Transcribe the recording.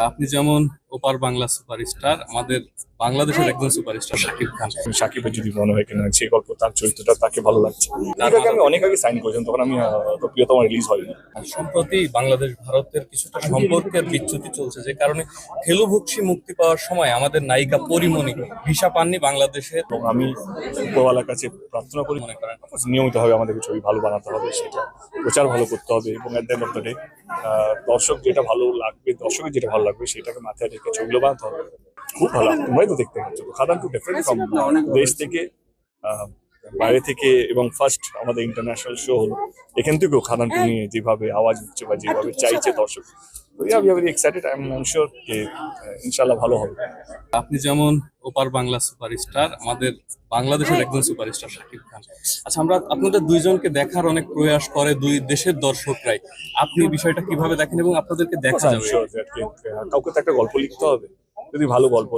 আপনি যেমন ওপার বাংলা সুপারস্টার আমাদের বাংলাদেশের একজন সুপারস্টার। শাকিব খান। সাকিবের যদি মনে হয় কিনা যে গল্প তার চরিত্রটা তাকে ভালো লাগছে। আমি অনেক আগে সাইন করেছিলাম তখন আমি আহ, তো রিলিজ হয়নি। সম্প্রতি বাংলাদেশ ভারতের কিছুটা সম্পর্কের বিচ্যুতি চলছে যে কারণে খেলুভুক্সি মুক্তি পাওয়ার সময় আমাদের নায়িকা পরিমণি ভিসা পাননি বাংলাদেশে এবং আমি উপরওয়ালার কাছে প্রার্থনা করি মনে করেন। নিয়মিতভাবে আমাদেরকে ছবি ভালো বানাতে হবে সেটা প্রচার ভালো করতে হবে এবং at the end of the day দর্শক যেটা ভালো লাগবে দর্শকের যেটা ভালো লাগবে সেটাকে মাথায় রেখে ছবিগুলো বানাতে হবে। খুব ভালো তোমরাই তো দেখতে পাচ্ছ। তো খাদান টু ডিফারেন্ট ফ্রম দেশ থেকে আহ, বাইরে থেকে এবং ফার্স্ট আমাদের ইন্টারন্যাশনাল শো হলো। এখান থেকেও খাদান টু নিয়ে যেভাবে আওয়াজ উঠছে বা যেভাবে চাইছে দর্শক। ইনশাল্লাহ ভালো হবে। আপনি যেমন ওপার বাংলা সুপারস্টার আমাদের বাংলাদেশের একজন সুপারস্টার শাকিব খান। আচ্ছা আমরা আপনাদের দুইজনকে দেখার অনেক প্রয়াস করে দুই দেশের দর্শকরাই। আপনি বিষয়টা কীভাবে দেখেন এবং আপনাদেরকে দেখা যাবে? that, uh, কাউকে তো একটা গল্প লিখতে হবে। যদি ভালো গল্প